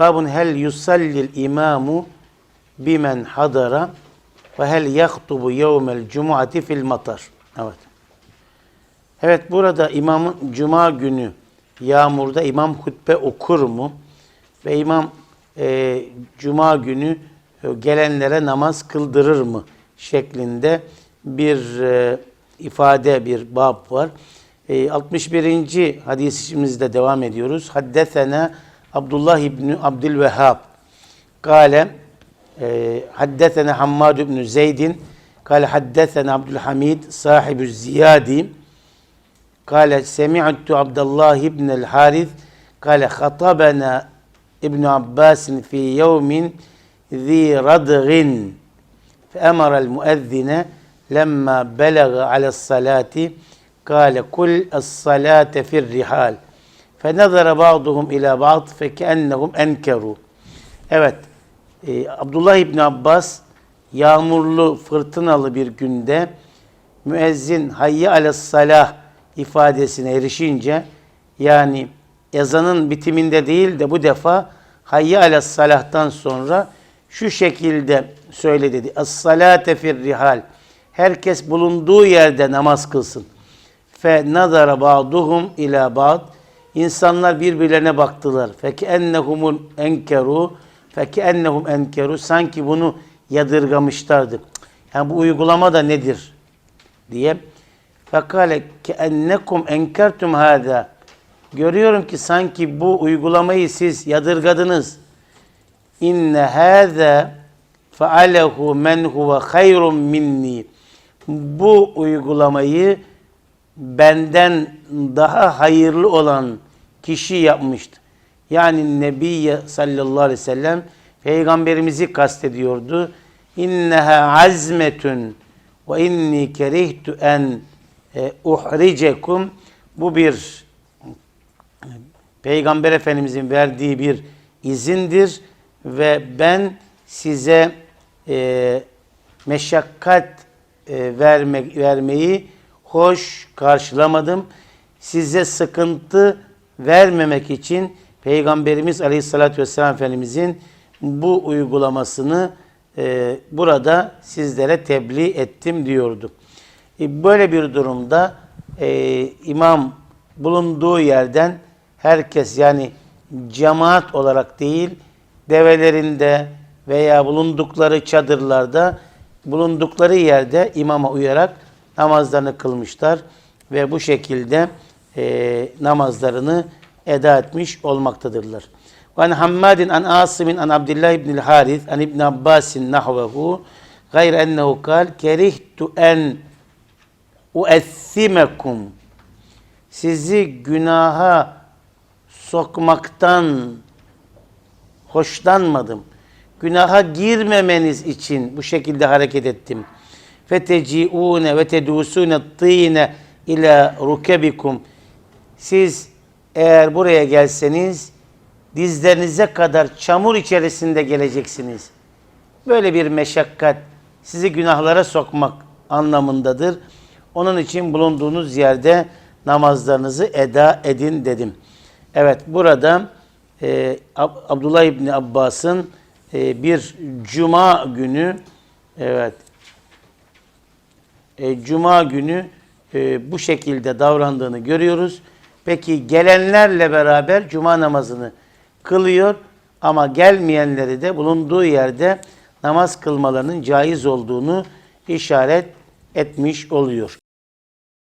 Babun hel yusallil imamu bimen hadara ve hel yaktubu yevmel cumuati fil matar. Evet. Evet burada imamın cuma günü yağmurda imam hutbe okur mu? Ve imam e, cuma günü e, gelenlere namaz kıldırır mı? şeklinde bir e, ifade, bir bab var. E, 61. hadisimizde devam ediyoruz. Haddesena Abdullah İbni Abdülvehhab kâle e, haddesena Hammad İbni Zeydin kâle haddesena Abdülhamid sahibü ziyadi قال سمعت عبد الله بن الحارث قال خطبنا ابن عباس في يوم ذي ردغ فأمر المؤذن لما بلغ على الصلاة قال كل الصلاة في الرحال فنظر بعضهم إلى بعض فكأنهم أنكروا Evet, e, Abdullah İbni Abbas yağmurlu, fırtınalı bir günde müezzin hayye aleyhissalah ifadesine erişince yani ezanın bitiminde değil de bu defa hayye aleyhissalah'tan sonra şu şekilde söyle dedi. Es-salate fir rihal. Herkes bulunduğu yerde namaz kılsın. Fe nazara ba'duhum ila ba'd. İnsanlar birbirlerine baktılar. Fe ennehumul enkeru. Fe ennehum enkeru. Sanki bunu yadırgamışlardı. Yani bu uygulama da nedir diye. Fekale ki ennekum enkertum hâzâ. Görüyorum ki sanki bu uygulamayı siz yadırgadınız. İnne hâzâ fealehu men huve hayrun minni. Bu uygulamayı benden daha hayırlı olan kişi yapmıştı. Yani Nebiye sallallahu aleyhi ve sellem peygamberimizi kastediyordu. İnneha azmetun ve inni kerihtu en e, uhricekum bu bir Peygamber Efendimizin verdiği bir izindir ve ben size e, meşakkat e, vermek vermeyi hoş karşılamadım. Size sıkıntı vermemek için Peygamberimiz Aleyhisselatü Vesselam Efendimizin bu uygulamasını e, burada sizlere tebliğ ettim diyordu. E, Böyle bir durumda e, imam bulunduğu yerden herkes yani cemaat olarak değil develerinde veya bulundukları çadırlarda bulundukları yerde imama uyarak namazlarını kılmışlar ve bu şekilde e, namazlarını eda etmiş olmaktadırlar. Ve Hammadin an Asimin an Abdullah ibn Haris an İbn Abbasin nahvehu gayr ennehu kal kerihtu en uessimekum sizi günaha sokmaktan hoşlanmadım. Günaha girmemeniz için bu şekilde hareket ettim. Feteciune ve tedusune tîne ila rukebikum. Siz eğer buraya gelseniz dizlerinize kadar çamur içerisinde geleceksiniz. Böyle bir meşakkat sizi günahlara sokmak anlamındadır. Onun için bulunduğunuz yerde namazlarınızı eda edin dedim. Evet burada e, Ab- Abdullah İbni Abbas'ın e, bir cuma günü evet e, cuma günü e, bu şekilde davrandığını görüyoruz. Peki gelenlerle beraber cuma namazını kılıyor ama gelmeyenleri de bulunduğu yerde namaz kılmalarının caiz olduğunu işaret etmiş oluyor.